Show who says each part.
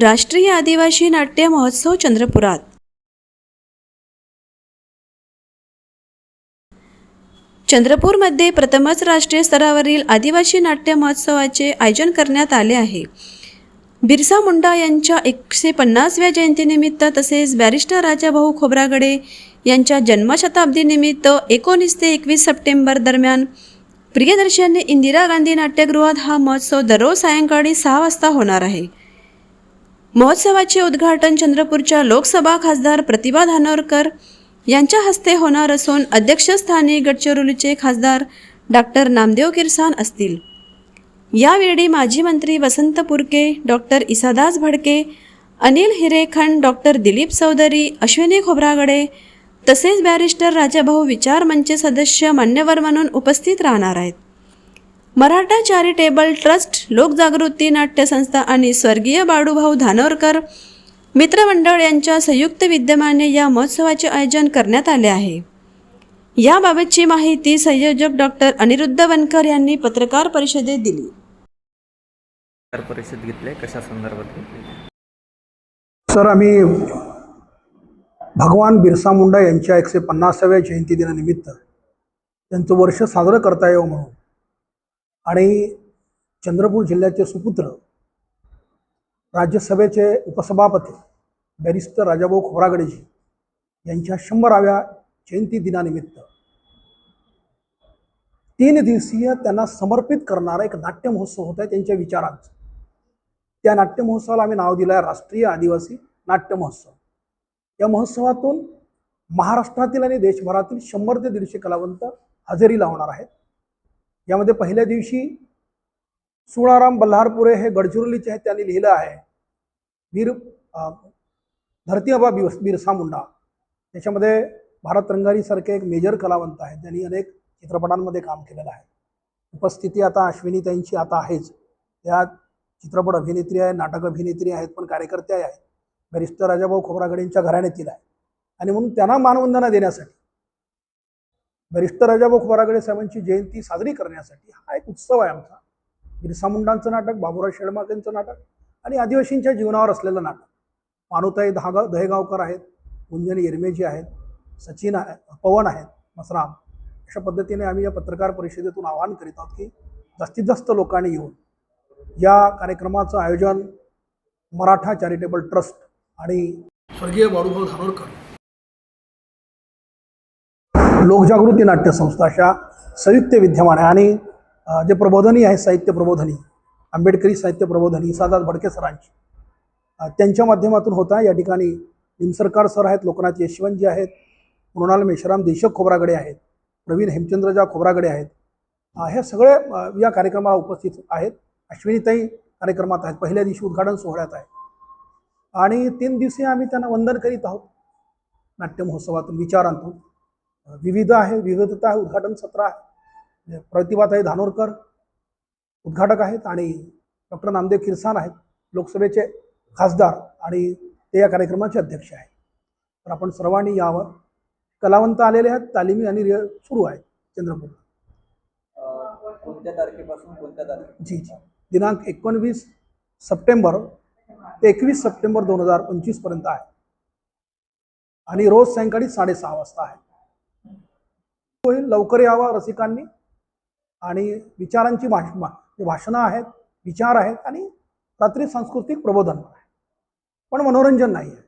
Speaker 1: राष्ट्रीय आदिवासी नाट्य महोत्सव चंद्रपुरात. चंद्रपूरमध्ये प्रथमच राष्ट्रीय स्तरावरील आदिवासी नाट्य महोत्सवाचे आयोजन करण्यात आले आहे. बिरसा मुंडा यांच्या एकशे पन्नासव्या जयंतीनिमित्त तसेच बॅरिस्टर राजाभाऊ खोब्रागडे यांच्या जन्मशताब्दीनिमित्त एकोणीस ते एकवीस सप्टेंबर दरम्यान प्रियदर्शनी इंदिरा गांधी नाट्यगृहात हा महोत्सव दररोज सायंकाळी सहा वाजता होणार आहे. महोत्सवाचे उद्घाटन चंद्रपूरच्या लोकसभा खासदार प्रतिभा धानोरकर यांच्या हस्ते होणार असून अध्यक्षस्थानी गडचिरोलीचे खासदार डॉक्टर नामदेव किरसान असतील. यावेळी माजी मंत्री वसंत पुरके डॉक्टर इसादास भडके अनिल हिरेखंड डॉक्टर दिलीप चौधरी अश्विनी खोब्रागडे तसेच बॅरिस्टर राजाभाऊ विचार मंच सदस्य मान्यवर म्हणून उपस्थित राहणार आहेत. मराठा चॅरिटेबल ट्रस्ट लोकजागृती नाट्य संस्था आणि स्वर्गीय बाळूभाऊ धानोरकर मित्रमंडळ यांच्या संयुक्त विद्यमाने या महोत्सवाचे आयोजन करण्यात आले आहे. याबाबतची माहिती संयोजक डॉक्टर अनिरुद्ध वनकर यांनी पत्रकार परिषदेत दिली.
Speaker 2: पत्रकार परिषद घेतली कशा संदर्भात
Speaker 3: सर आम्ही भगवान बिरसा मुंडा यांच्या एकशे पन्नासाव्या जयंती दिनानिमित्त त्यांचं वर्ष साजरं करता यावं म्हणून आणि चंद्रपूर जिल्ह्याचे सुपुत्र राज्यसभेचे उपसभापती बॅरिस्टर राजाभाऊ खोब्रागडेजी यांच्या शंभराव्या जयंती दिनानिमित्त तीन दिवसीय त्यांना समर्पित करणारा एक नाट्य महोत्सव होता आहे त्यांच्या विचारांचा. त्या नाट्य महोत्सवाला आम्ही नाव दिलं आहे राष्ट्रीय आदिवासी नाट्य महोत्सव. या महोत्सवातून महाराष्ट्रातील आणि देशभरातील शंभर ते दीडशे कलावंत हजेरी लावणार आहेत. यामध्ये पहिल्या दिवशी सुळाराम बल्हारपुरे हे गडचिरोलीचे आहेत त्यांनी लिहिलं आहे. वीर अं, धरती बिरसा मुंडा. त्याच्यामध्ये भारत रंगारीसारखे एक मेजर कलावंत आहेत. ज्यांनी अनेक चित्रपटांमध्ये काम केलेलं आहे. उपस्थिती आता अश्विनीताईंची आता आहेच. त्या चित्रपट अभिनेत्री आहे नाटक अभिनेत्री आहेत पण कार्यकर्त्याही आहेत. बॅरिस्टर राजाभाऊ खोब्रागडेंच्या घराण्यातील आहे. आणि म्हणून त्यांना मानवंदना देण्यासाठी वरिष्ठ राजाभाऊ खोरागडे साहेबांची जयंती साजरी करण्यासाठी हा एक उत्सव आहे आमचा. बिरसा मुंडांचं नाटक बाबुराव शेळमाकेंचं नाटक आणि आदिवासींच्या जीवनावर असलेलं नाटक. मानुताई दहागाव दहेगावकर आहेत गुंजन येरमेजी आहेत सचिन आहे पवन आहेत मसराम अशा पद्धतीने आम्ही या पत्रकार परिषदेतून आवाहन करीत आहोत की जास्तीत जास्त लोकांनी येऊन या कार्यक्रमाचं आयोजन मराठा चॅरिटेबल ट्रस्ट आणि स्वर्गीय बाळूभाऊ धानोरकर लोकजागृती नाट्यसंस्था अशा संयुक्त विद्यमान आहे. आणि जे प्रबोधनी आहे साहित्य प्रबोधनी आंबेडकरी साहित्य प्रबोधनी सादात भडके सरांची त्यांच्या माध्यमातून होता. या ठिकाणी निमसरकार सर आहेत लोकनाथ यशवंतजी आहेत मृणाल मेश्राम देशक खोब्रागडे आहेत प्रवीण हेमचंद्रजा खोब्रागडे आहेत. हे सगळे या कार्यक्रमाला उपस्थित आहेत. अश्विनीताई कार्यक्रमात आहेत. पहिल्या दिवशी उद्घाटन सोहळ्यात आहे. आणि तीन दिवशी आम्ही त्यांना वंदन करीत आहोत. नाट्य महोत्सवातून विचारांतून. विविध आहे विविधता आहे उद्घाटन सत्र आहे. म्हणजे प्रतिभाताई धानोरकर उद्घाटक आहेत आणि डॉक्टर नामदेव किरसान आहेत लोकसभेचे खासदार आणि ते या कार्यक्रमाचे अध्यक्ष आहेत. तर आपण सर्वांनी यावं कलावंत आलेले आहेत तालिमी आणि रिअ सुरू आहेत चंद्रपूर
Speaker 2: कोणत्या तारखेपासून कोणत्या तारखे
Speaker 3: जी जी. दिनांक एकोणवीस सप्टेंबर ते एकवीस सप्टेंबर दोन हजार पंचवीसपर्यंत आहे. आणि रोज सायंकाळी साडेसहा वाजता आहे. होईल लवकर यावं रसिकांनी. आणि विचारांची भाष जे भाषणं आहेत विचार आहेत आणि रात्री सांस्कृतिक प्रबोधन आहे. पण मनोरंजन नाही आहे.